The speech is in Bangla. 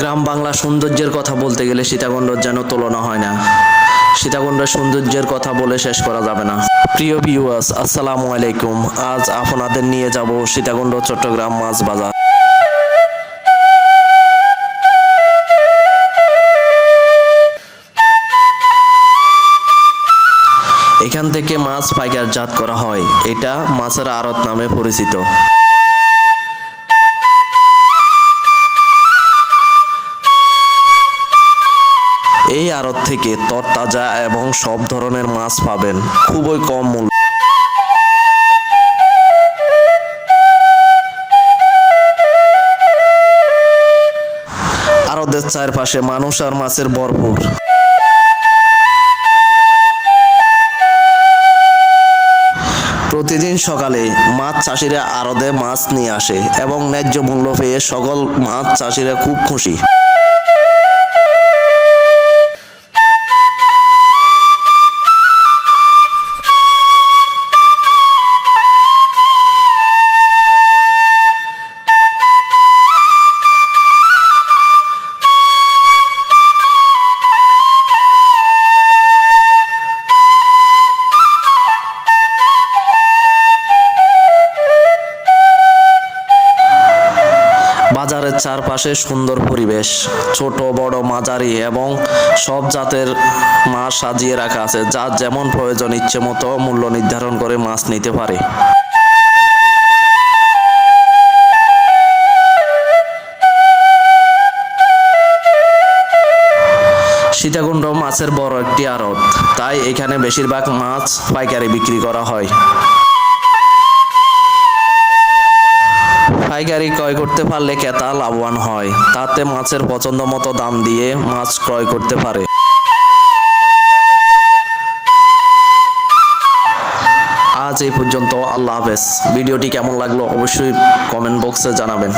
গ্রাম বাংলা সৌন্দর্যের কথা বলতে গেলে সীতাকুণ্ডর যেন তুলনা হয় না। সীতাকুণ্ডের সৌন্দর্যের কথা বলে শেষ করা যাবে না। প্রিয় ভিউয়ার্স আসসালামু আলাইকুম। আজ আপনাদের নিয়ে যাব সীতাকুণ্ড, চট্টগ্রাম মাছ বাজার। এখান থেকে মাছ পাইকারজাত করা হয়। এটা মাছের আড়ত নামে পরিচিত। এই আড়ত থেকে তরতাজা এবং সব ধরনের মাছ পাবেন। খুবই কম মূল্য। আরদের চারপাশে মানুষ আর মাছের ভরপুর। প্রতিদিন সকালে মাছ চাষিরা আড়দে মাছ নিয়ে আসে এবং ন্যায্য মূল্য পেয়ে সকল মাছ চাষিরা খুব খুশি। বাজারের চারপাশে সুন্দর পরিবেশ, ছোট, বড়, মাঝারি এবং সব জাতের মাছ সাজিয়ে রাখা আছে যার যেমন প্রয়োজন ইচ্ছে মতো মূল্য নির্ধারণ করে মাছ নিতে পারে। সীতাকুণ্ড মাছের বড় একটি আড়ত, তাই এখানে বেশিরভাগ মাছ পাইকারি বিক্রি করা হয়। পাইকারি ক্রয় করতে পারলে ক্রেতা লাভবান হয়। তাতে মাছের পছন্দ মতো দাম দিয়ে মাছ ক্রয় করতে পারে। আজ এই পর্যন্ত আল্লাহ হাফেজ। ভিডিওটি কেমন লাগল অবশ্যই কমেন্ট বক্সে জানাবেন।